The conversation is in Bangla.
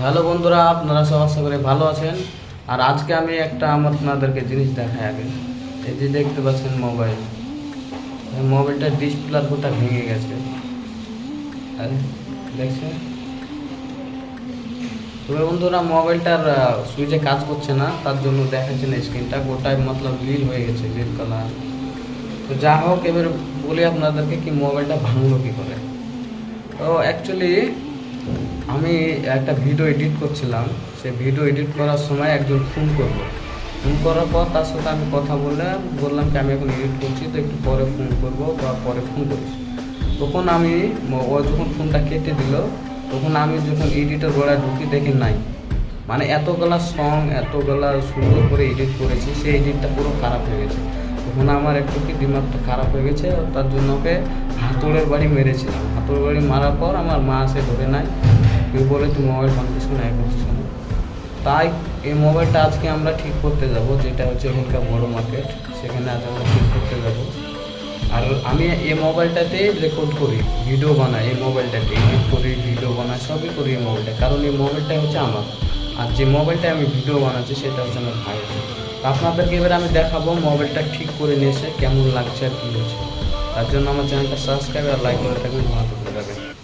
হ্যালো বন্ধুরা, আপনারা সব আশা করে ভালো আছেন। আর আজকে আমি একটা আমার আপনাদেরকে জিনিস দেখাই আগে। এই যে দেখতে পাচ্ছেন মোবাইল। এই মোবাইলটার ডিসপ্লে গোটা ভেঙে গেছে। দেখছেন? তবে বন্ধুরা, মোবাইলটার সুইচে কাজ করছে না, তার জন্য দেখাচ্ছে না স্ক্রিনটা। গোটায় মতলব নীল হয়ে গেছে, নীল কালার তো যা হোক, এবার বলি আপনাদেরকে কি মোবাইলটা ভাঙলো কি করে। তো অ্যাকচুয়ালি আমি একটা ভিডিও এডিট করছিলাম। সে ভিডিও এডিট করার সময় একজন ফোন করল। ফোন করার পর তার সাথে আমি কথা বলে বললাম কি, আমি এখন এডিট করছি, তো একটু পরে ফোন করব বা পরে ফোন করিস। তখন আমি ও যখন ফোনটা কেটে দিল, তখন আমি যখন এডিটের গোড়ায় ঢুকি, দেখি নাই। মানে এতগুলা সং এতগুলা সুন্দর করে এডিট করেছি, সেই এডিটটা পুরো খারাপ হয়ে গেছে। তখন আমার একটু কি দিমাগটা খারাপ হয়ে গেছে, তার জন্য ওকে হাতুড়ের বাড়ি মেরেছিলাম। হাতুড়ের বাড়ি মারার পর আমার মা এসে ধরে নাই। কেউ বলে তুই মোবাইল ভাঙছিস না এ করছিস না তাই এই মোবাইলটা আজকে আমরা ঠিক করতে যাব, যেটা হচ্ছে এখানকার বড় মার্কেট সেখানে আজ আমরা ঠিক করতে যাব। আর আমি এই মোবাইলটাতে রেকর্ড করি ভিডিও বানাই এই মোবাইলটাতে এডিট করি ভিডিও বানাই, সবই করি এই মোবাইলটা কারণ এই মোবাইলটা হচ্ছে আমার। আর যে মোবাইলটা আমি ভিডিও বানাচ্ছি, সেটা হচ্ছে আমার ভাইয়ের। আপনাদেরকে এবার আমি দেখাবো মোবাইলটা ঠিক করে নিয়েছে, কেমন লাগছে আর কী হচ্ছে। তার জন্য আমার চ্যানেলটা সাবস্ক্রাইব আর লাইক করে থাকবেন, ভালো থাকবেন।